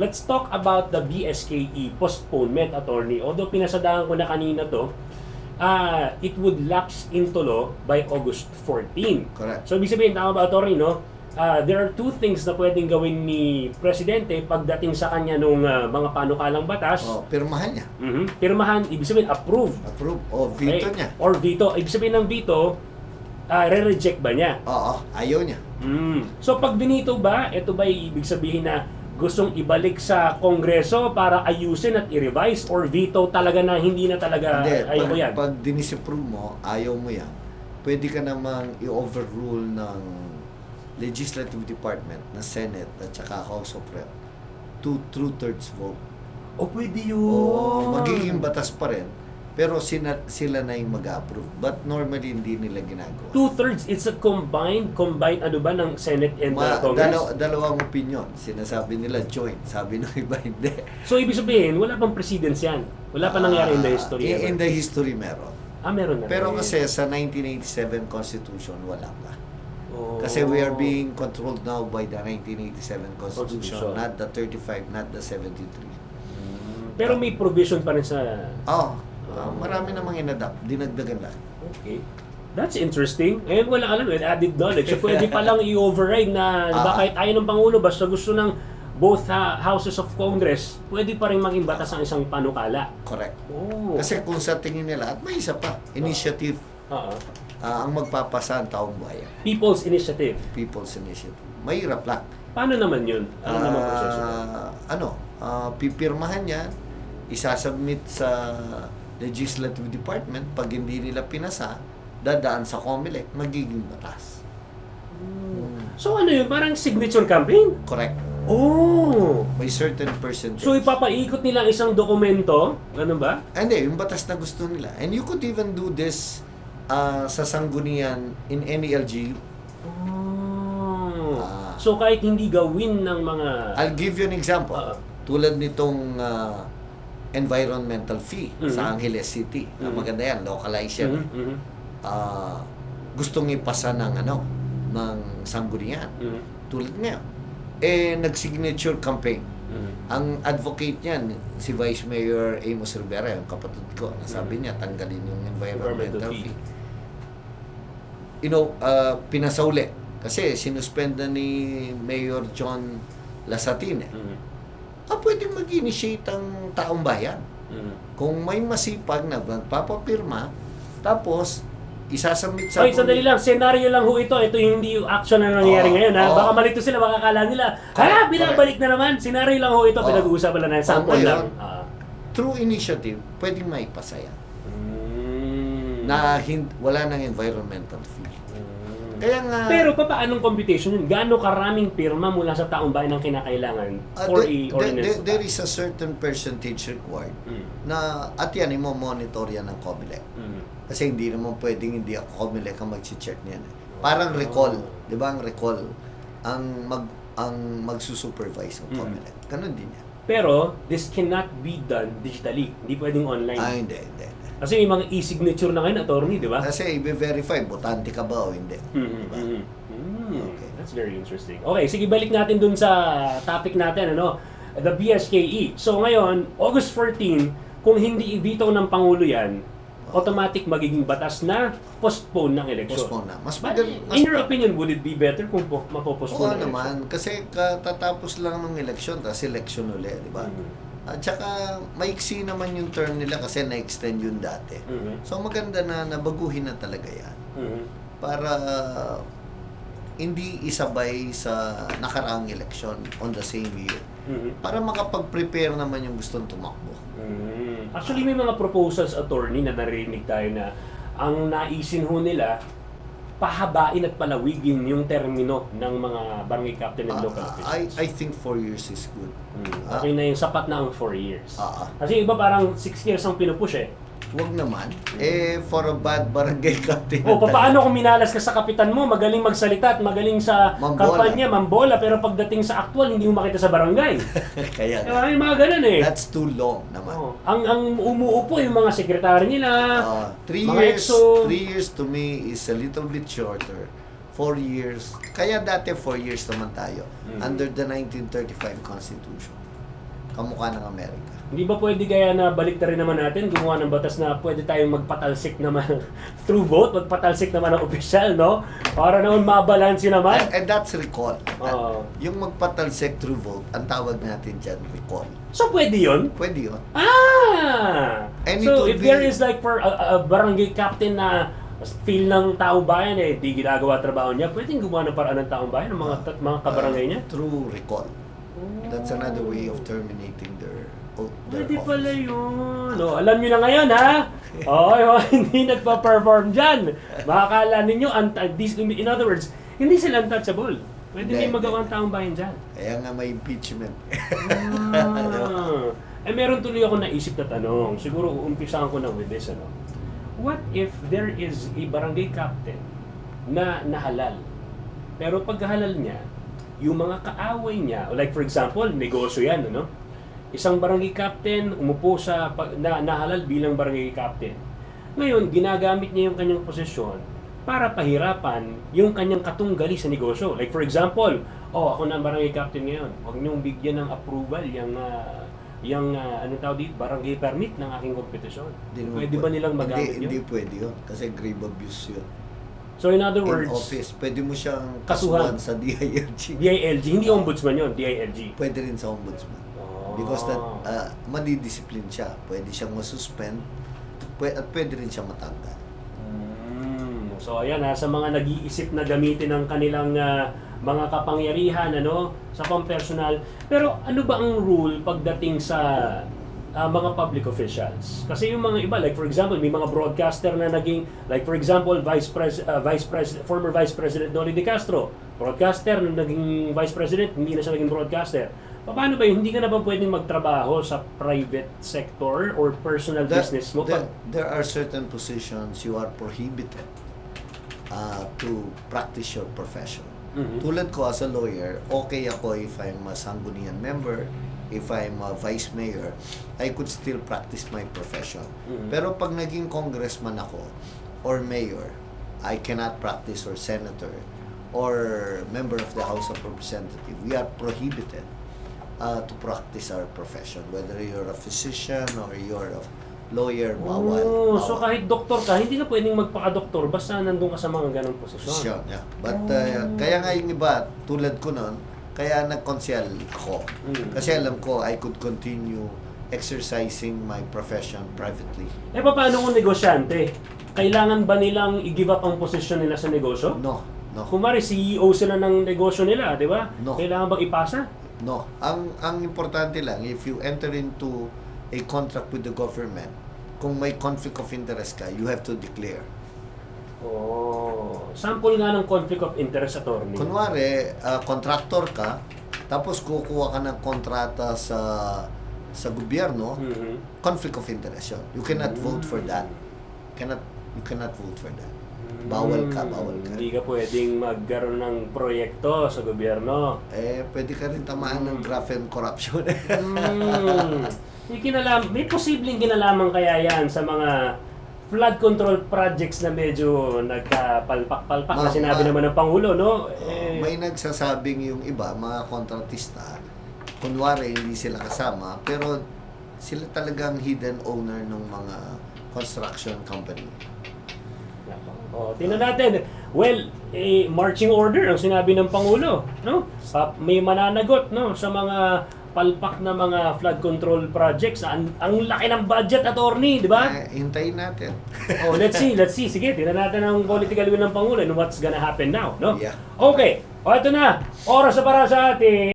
let's talk about the BSKE postponement attorney. Although pinasadahan ko na kanina to, ah it would lapse into law by August 14. Correct. So ibig sabihin, tama ba attorney, no? Ah, there are two things na pwedeng gawin ni Presidente pagdating sa kanya nung ah, mga panukalang batas. Oh, pirmahan niya. Mhm. Pirmahan, ibig sabihin approve. Approve. O veto Okay? niya. Or veto. Ibig sabihin ng veto, ah, re-reject ba niya? Oo, ayaw niya. Mm. So pag binito ba, ito ba ibig sabihin na gustong ibalik sa Kongreso para ayusin at i-revise or veto talaga na hindi na talaga Hindi, ayaw pag, ko yan? pag dinisapprove mo, ayaw mo yan, pwede ka namang i-overrule ng Legislative Department, ng Senate, at saka House of Rep. Two, two-thirds vote. O pwede yun. Oo, magiging batas pa rin. Pero sina, sila na yung mag-approve. But normally, hindi nila ginagawa. Two-thirds, it's a combined, combined ano ba ng Senate and uh, Ma, Congress? dalaw, dalawang opinion. Sinasabi nila joint. Sabi ng iba, hindi. So ibig sabihin, wala pang precedence yan. Wala pa nangyari in the history. Ah, ever. in the history meron. ah, meron na. Pero kasi sa 1987 Constitution, wala pa. Oh. Kasi we are being controlled now by the 1987 Constitution. Constitution, not the 35, not the 73. Pero may provision pa rin sa... Oh, uh, marami namang inadapt. Dinagdagan lang. Okay. That's interesting. Ngayon wala alam, with added knowledge. So pwede palang i-override na Ah. ba kahit ayaw ng Pangulo, basta gusto ng both ha- houses of Congress, pwede pa rin maging batas ang isang panukala. Correct. Oh. Kasi kung sa tingin nila, at may isa pa, initiative, Oo. ah, ang magpapasa ang taong bayan. People's Initiative. People's Initiative. Mahirap lang. Paano naman yun? Ano Ah, naman proseso? ano, ah, pipirmahan yan, isasubmit sa Legislative Department, pag hindi nila pinasa, dadaan sa COMELEC, magiging batas. So ano yun? Parang signature campaign? Correct. Oh! May certain percentage. So ipapaikot nila ang isang dokumento? Ganun ba? Hindi, yung batas na gusto nila. And you could even do this ah, sa sanggunian in any LGU. Oh. Ah. So kahit hindi gawin ng mga... I'll give you an example. Ah. Tulad nitong ah, environmental fee Mhm. sa Angeles City. Ah, Mhm. maganda yan, localize yan. Mhm, mhm, ah gustong ipasa ng ano ng sanggunian mhm, tulad ngayon eh nag-signature campaign mhm. ang advocate niyan si Vice Mayor Amos Rivera yung kapatid ko nasabi Mhm. niya tanggalin yung Environmental environmental fee. fee you know uh, pinasauli kasi sinuspend na ni Mayor John Lasatine Mhm, ah pwedeng mag-initiate ang taong bayan mhm. kung may masipag na magpapapirma tapos isasubmit sa Oy, sandali lang. Senaryo lang ho ito. Ito yung hindi yung action na nangyayari Oo, ngayon. Ha? oo. Baka malito sila. Baka akala nila, Correct, ha, binabalik na naman. Senaryo lang ho ito. Oo. Pinag-uusapan lang na. Sample Oo, lang. ngayon. Ah. through initiative, pwedeng maipasa yan. Mm. Na hin- wala nang environmental fee. Mm. Kaya nga, Pero pa paanong computation yun? Gaano karaming pirma mula sa taong bayan ang kinakailangan uh, for the- the- ordinance? the- there is a certain percentage required Mm. na at yan, imo-monitor yan ng COMELEC. Mm. Kasi hindi naman pwedeng hindi ako COMELEC ang mag-check niyan. eh. Parang recall, Oh. di ba ang recall, ang mag ang magsusupervise ng Mm. COMELEC. Ganun din yan. Pero, this cannot be done digitally. Hindi pwedeng online. Ah, hindi, hindi. Kasi may mga e-signature na ngayon, attorney, di ba? Kasi i-verify, botante ka ba o hindi. Mhm, Diba? mhm. Mm, Okay. That's very interesting. Okay, sige balik natin dun sa topic natin ano, the BSKE. So ngayon, August 14, kung hindi i-veto ng pangulo 'yan, automatic magiging batas na postpone ng eleksyon. Postpone na. Mas mas in your opinion, would it be better kung po, Oo mapopostpone ang naman, kasi katatapos lang ng eleksyon, tapos eleksyon ulit, di ba? Mhm. At saka, maiksi naman yung term nila kasi na-extend yun dati. Mhm. So, maganda na nabaguhin na talaga yan. Mhm. Para hindi isabay sa nakaraang eleksyon on the same year. Mhm. Para makapag-prepare naman yung gustong tumakbo. Mm. Actually, may mga proposals, attorney, na narinig tayo na ang naisin ho nila, pahabain at palawigin yung termino ng mga barangay captain and local Ah, officials. I, I think four years is good. Mm. Ah. Okay na yung sapat na ang 4 years. Ah, ah. Kasi iba parang 6 years ang pinupush eh. Wag naman. Eh, for a bad barangay captain. O, paano kung minalas ka sa kapitan mo, magaling magsalita at magaling sa Mambola. kampanya, mambola, pero pagdating sa actual, hindi mo makita sa barangay. Kaya Kaya may mga ganun eh. That's too long naman. Oo. ang ang umuupo yung mga sekretary nila, Uh, three mga years, EXO. three years to me is a little bit shorter. Four years. Kaya dati four years naman tayo. Mhm. Under the 1935 Constitution. kamukha ng Amerika. Hindi ba pwede kaya na balik rin naman natin, gumawa ng batas na pwede tayong magpatalsik naman through vote, magpatalsik naman ng opisyal, no? Para naman mabalansi naman. And, and that's recall. Oo. Yung magpatalsek through vote, ang tawag natin dyan, recall. So pwede yun? Pwede yun. Ah! And so if be- there is like for a, a barangay captain na feel ng taong bayan eh, di ginagawa trabaho niya, pwedeng gumawa ng paraan ng taong bayan, ng mga, tat- mga kabarangay niya? Uh, through recall. That's another way of terminating their, their Pwede office. pala yun. No, alam nyo na ngayon, ha? Oo, mga hindi nagpa-perform dyan. Makakala ninyo, this- in other words, hindi sila untouchable. Pwede may magawa ang taong bayan dyan. Kaya nga may impeachment. Ah. eh, meron tuloy ako naisip na tanong. Siguro uumpisahan ko na with this, ano? What if there is a barangay captain na nahalal? Pero pagkahalal niya, yung mga kaaway niya, like for example, negosyo yan, ano? Isang barangay captain umupo sa na, nahalal bilang barangay captain. Ngayon, ginagamit niya yung kanyang posisyon para pahirapan yung kanyang katunggali sa negosyo. Like for example, oh, ako na ang barangay captain ngayon. Huwag niyong bigyan ng approval yung ah, yung ah, ano tawag dito, barangay permit ng aking kompetisyon. Hindi Pwede ba nilang Hindi, magamit hindi yun? pwede yun. Kasi grave abuse yun. So in other In words, office, pwede mo siyang Kasuhan. kasuhan sa DILG. DILG, hindi ombudsman yun, DILG. Pwede rin sa ombudsman. Because that, uh, madidiscipline siya. Pwede siyang masuspend. Pwede, at pwede rin siyang matanggal. Mm. So ayan ha, sa mga nag-iisip na gamitin ang kanilang ah, mga kapangyarihan ano sa pampersonal. Pero ano ba ang rule pagdating sa ah, mga public officials? Kasi yung mga iba like for example, may mga broadcaster na naging like for example, Vice Pres ah, Vice Pres former Vice President Noli De Castro, broadcaster nung naging Vice President, hindi na siya naging broadcaster. Paano ba yun? Hindi ka na ba pwedeng magtrabaho sa private sector or personal There- business mo? there, there are certain positions you are prohibited uh, to practice your profession. Mhm. Tulad ko as a lawyer, okay ako if I'm a Sangguniang member, if I'm a vice mayor, I could still practice my profession. Mhm. Pero pag naging congressman ako or mayor, I cannot practice or senator or member of the House of Representatives. We are prohibited uh, to practice our profession. Whether you're a physician or you're a lawyer, bawal. Oh, so bawal. kahit doktor ka, hindi ka pwedeng magpaka-doktor basta nandun ka sa mga ganong posisyon. Sure, yeah. But uh, kaya nga yung iba, tulad ko nun, kaya nag-conceal ako. Mm. Kasi alam ko I could continue exercising my profession privately. Eh paano kung negosyante? Kailangan ba nilang i-give up ang posisyon nila sa negosyo? No, no. Kumari, CEO sila ng negosyo nila, di ba? No. Kailangan bang ipasa? No. Ang ang importante lang if you enter into a contract with the government, kung may conflict of interest ka, you have to declare. Oh, sample nga ng conflict of interest attorney. Kunwari, uh, contractor ka, tapos kukuha ka ng kontrata sa sa gobyerno, Mhm. conflict of interest yun. You cannot vote for that. Cannot you cannot vote for that. Bawal ka, Mm, bawal ka. Hindi ka pwedeng magkaroon ng proyekto sa gobyerno. Eh, pwede ka rin tamaan ng graft and corruption. Hmm. May, kinalam, may posibleng kinalaman kaya yan sa mga flood control projects na medyo nagkapalpak-palpak na sinabi ma- naman ng Pangulo, no? Eh, may nagsasabing yung iba, mga kontratista, kunwari hindi sila kasama, pero sila talagang hidden owner ng mga construction company. Oh, tingnan natin. Well, eh, marching order ang sinabi ng Pangulo, no? Pa- may mananagot, no, sa mga palpak na mga flood control projects. Ang, ang laki ng budget, attorney, di ba? Eh, hintayin natin. oh, let's see, let's see. Sige, tingnan natin ang political will ng Pangulo and what's gonna happen now, no? Yeah. Okay. O, ito na. Oras na para sa atin.